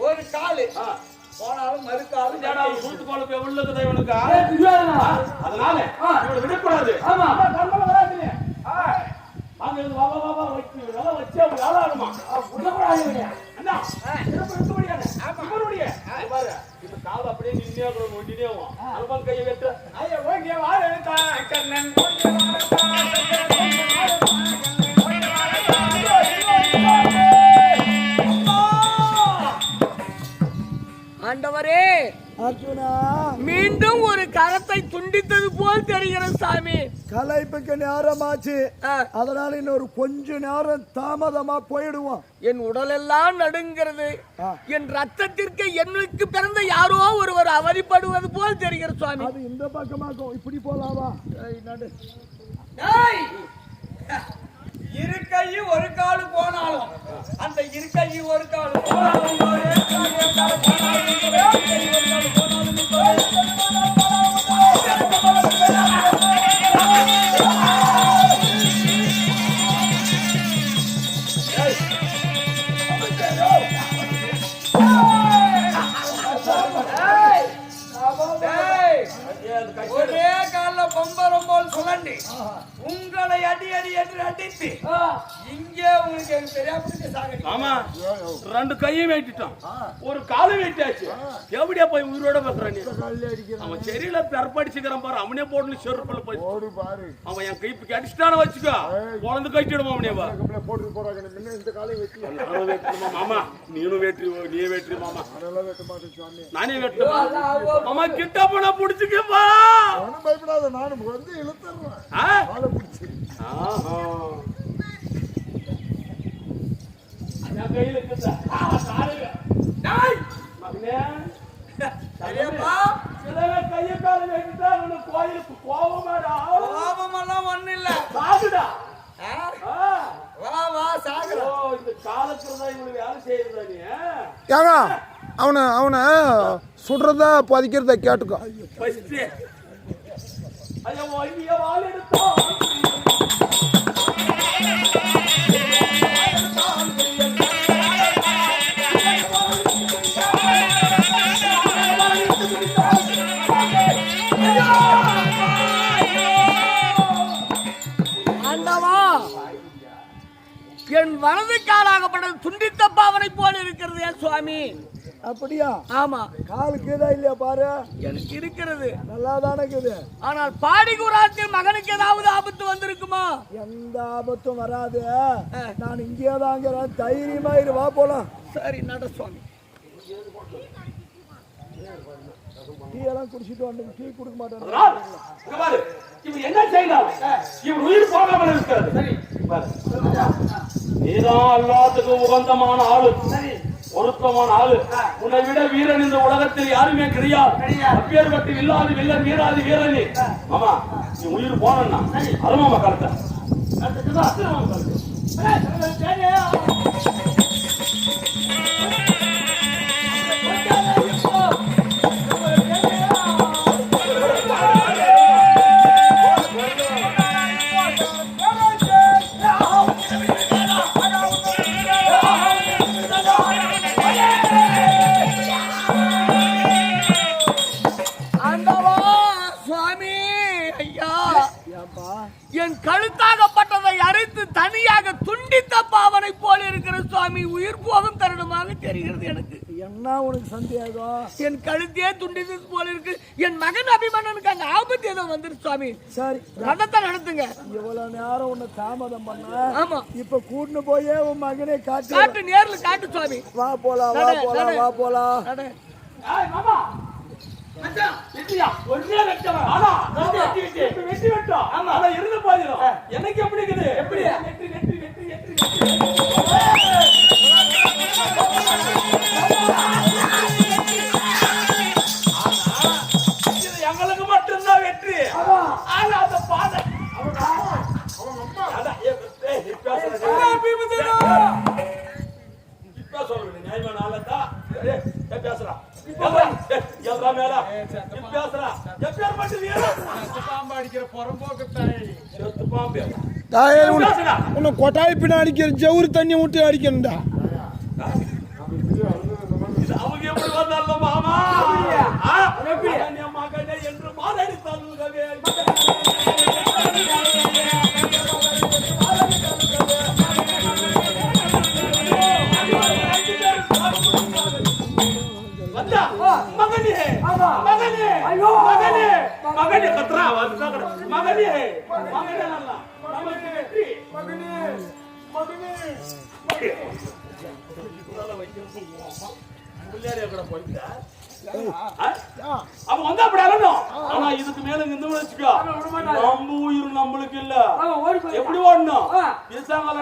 ஒரு காலு ஆ. போனாலும் மறுக்காலும் சூத்து குழம்பு எவ்வளவு இருக்குதா இவனுக்கு? அதனால இவனை விடக்கூடாது ஆமா வாங்க, இவனை வா, வா, வா, வா, வைக்கு. வேலை வச்சு வேலை ஆகுமா? விடக்கூடாது. அண்ணா, சிறப்பு இருக்கபடியானே. இவனுடைய. இது பாரு, இந்த கால் அப்படியே நின்னே இருக்கணும், ஒண்டினே ஆகும். அல்பம் கையை வெட்டு. ஐயா ஓகே வாழத்தா கண்ணன் ஓகே வாழத்தா ஆண்டவரே அர்ஜுனா மீண்டும் ஒரு கரத்தை துண்டித்தது போல் தெரிகிறது சாமி. கலைப்புக்கு நேரமாச்சு. ஆ, அதனால இன்னொரு கொஞ்ச நேரம் தாமதமா போயிடுவோம். என் உடலெல்லாம் நடுங்கிறது. என் ரத்தத்திற்கு என்னுக்கு பிறந்த யாரோ ஒருவர் அவதிப்படுவது போல் தெரிகிறது சுவாமி அது இந்த பக்கமாக்கும். இப்படி போலாவா? டேய் இரு ஒரு காலு போனாலும் அந்த இரு ஒரு காலு போனாலும் ஒரே கால் பம்பரம் போல் சுழண்டி உங்களை அடி அடி என்று அடித்து. இங்கே உங்களுக்கு எனக்கு தெரியாம சாகடி ஆமா, ரெண்டு கையும் வெட்டிட்டான் ஒரு காலும் வெட்டியாச்சு. எப்படியா போய் உயிரோட பேசுறான் நீ? அவன் செடியில பெறப்படிச்சுக்கிறான் பாரு. அவனே போட்டு செருப்புல போய் பாரு. அவன் என் கைப்பு கடிச்சிட்டான வச்சுக்கோ. குழந்தை கட்டிடுமா அவனே போட்டு போறாங்க. இந்த காலையும் வெட்டி மாமா. நீனும் வெற்றி நீ வெற்றி மாமா. வெட்ட நானே வெட்டுமா மாமா கிட்ட போனா புடிச்சுக்கப்பா பயப்படாத. நானும் வந்து இழுத்துறேன். கோயிலுக்கு கோவமாடா. கோபமெல்லாம் ஒண்ணும் இல்ல. சாகுடா. ஏங்க அவனை அவனை சுடுறதா பதிக்கிறத கேட்டுக்கோ. என் வலது காலாகப்பட்டது துண்டித்த பாவனை போல் இருக்கிறது என் சுவாமி? அப்படியா? ஆமா. காலு கீதா இல்லையா பாரு? எனக்கு இருக்கிறது. நல்லா தானே இருக்குது. ஆனால் பாடிகுராத்தில் மகனுக்கு ஏதாவது ஆபத்து வந்திருக்குமா? எந்த ஆபத்தும் வராது. நான் இங்கே தாங்கிறேன் தைரியமா இரு வா போலாம். சரி நட சுவாமி. டீ எல்லாம் குடிச்சிட்டு வந்து டீ கொடுக்க மாட்டேன். என்ன செய்யலாம் இவன் உயிர் போகாமல் இருக்கிறது சரி நீதான் எல்லாத்துக்கும் உகந்தமான ஆளு. பொருத்தமான ஆளு. உன்னை விட வீரன் இந்த உலகத்தில் யாருமே கிடையாது. அப்பேற்பட்டு இல்லாது வில்லன் வீராது வீரனி. ஆமா நீ உயிர் போனா அருமாமா கரெக்டா. என் கழுத்தாகப்பட்டதை அரைத்து தனியாக துண்டித்த பாவனை போல இருக்கிற சுவாமி உயிர் போகும் தருணமாக தெரிகிறது எனக்கு. என்ன உனக்கு சந்தேகம்? என் கழுத்தையே துண்டித்தது போல இருக்கு. என் மகன் அபிமன்னனுக்கு அங்க ஆபத்து ஏதோ வந்துருச்சு சுவாமி. சரி நடத்த நடத்துங்க. இவ்வளவு நேரம் உன்னை தாமதம் பண்ண. ஆமா. இப்ப கூட்டின்னு போயே உன் மகனை காட்டு. காட்டு நேர்ல காட்டு சுவாமி. வா போலாம் வா போலாம். வா போலாம். மாமா. இல்லையா? ஒரே வெட்டவன். ஆனா, வெட்டி, வெட்டி, வெட்டி, வெட்டி வெட்டும். ஆனா, இருந்து போயிடும். எனக்கு பேசுறா மேல பேசுறா எப்பேர் மட்டும் பாம்பு அடிக்கிற புறம்போக்கு தாய் செத்து பாம்பு தாயே உன்னை கொட்டாய் பின்ன அடிக்கிற ஜவுரு தண்ணி விட்டு அடிக்கணும்டா அவங்க எப்படி மாமா என்று மாதடி தள்ளுகவே மகனே கத்ரா மகனே மகனே நமக்கு வெற்றி மகனே மகனே அவன் வந்தா அப்படி அழணும் ஆனா இதுக்கு மேல இருந்து வச்சுக்கோ நம்ம உயிர் நம்மளுக்கு இல்ல எப்படி ஓடணும்